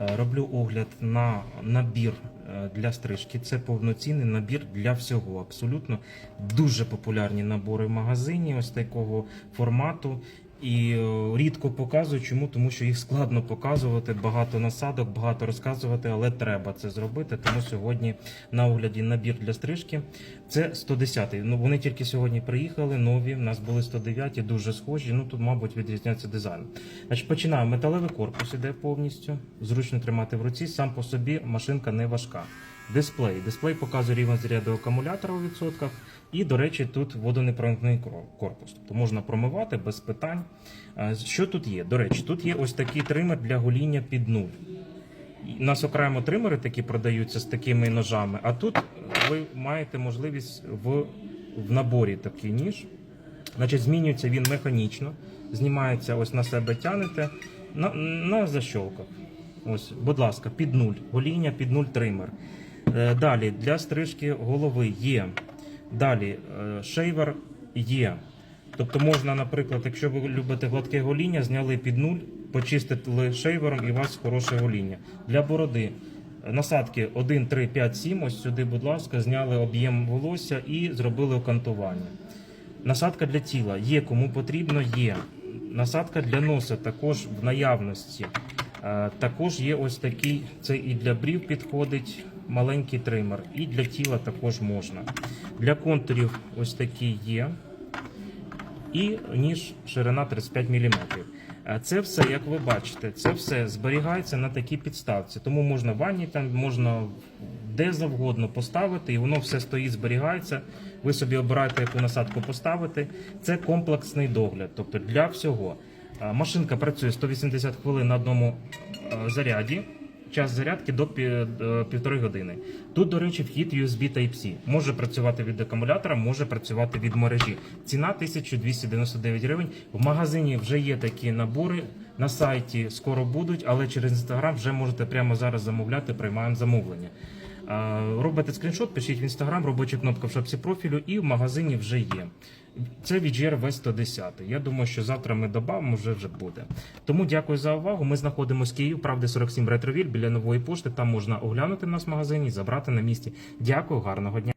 Е, Роблю огляд на набір е, для стрижки. Це повноцінний набір для всього. Абсолютно дуже популярні набори в магазині, ось такого формату. І е, рідко показую, чому тому, що їх складно показувати, багато насадок, багато розказувати, але треба це зробити. Тому сьогодні на огляді набір для стрижки. Це 110-й. Ну вони тільки сьогодні приїхали. Нові. У нас були 109-ті, дуже схожі. Ну тут, мабуть, відрізняється дизайн. Значить, починаємо. Металевий корпус іде повністю. Зручно тримати в руці. Сам по собі машинка не важка. Дисплей. Дисплей показує рівень заряду акумулятора у відсотках. І, до речі, тут водонепроникний корпус. Тобто можна промивати без питань. Що тут є? До речі, тут є ось такий тример для гоління під нуль. У нас окремо тримери такі продаються з такими ножами, а тут ви маєте можливість в, в наборі такий ніж. Значить, змінюється він механічно, знімається ось на себе тянете на, на защолках. Ось, будь ласка, під нуль. Гоління під нуль тример. Е, Далі для стрижки голови є. Далі е, шейвер є. Тобто можна, наприклад, якщо ви любите гладке гоління, зняли під нуль, почистили шейвером і у вас хороше гоління. Для бороди насадки 1, 3, 5, 7. Ось сюди, будь ласка, зняли об'єм волосся і зробили окантування. Насадка для тіла є, кому потрібно, є. Насадка для носа також в наявності. Е, Також є ось такий, це і для брів підходить маленький тример, і для тіла також можна. Для контурів ось такий є. І ніж ширина 35 мм. Це все, як ви бачите, це все зберігається на такій підставці. Тому можна в ванні, там можна де завгодно поставити, і воно все стоїть, зберігається. Ви собі обираєте, яку насадку поставити. Це комплексний догляд, тобто для всього. Машинка працює 180 хвилин на одному е, заряді. Час зарядки до півтори години. Тут, до речі, вхід USB Type-C. Може працювати від акумулятора, може працювати від мережі. Ціна 1299 гривень. В магазині вже є такі набори. На сайті скоро будуть, але через інстаграм вже можете прямо зараз замовляти. Приймаємо замовлення. А, Робите скріншот, пишіть в інстаграм, робоча кнопка в шапці профілю, і в магазині вже є. Це VGR V110. Я думаю, що завтра ми додамо, вже вже буде. Тому дякую за увагу. Ми знаходимося в Київ, правди 47 Ретровіль біля нової пошти. Там можна оглянути нас в магазині забрати на місці. Дякую, гарного дня.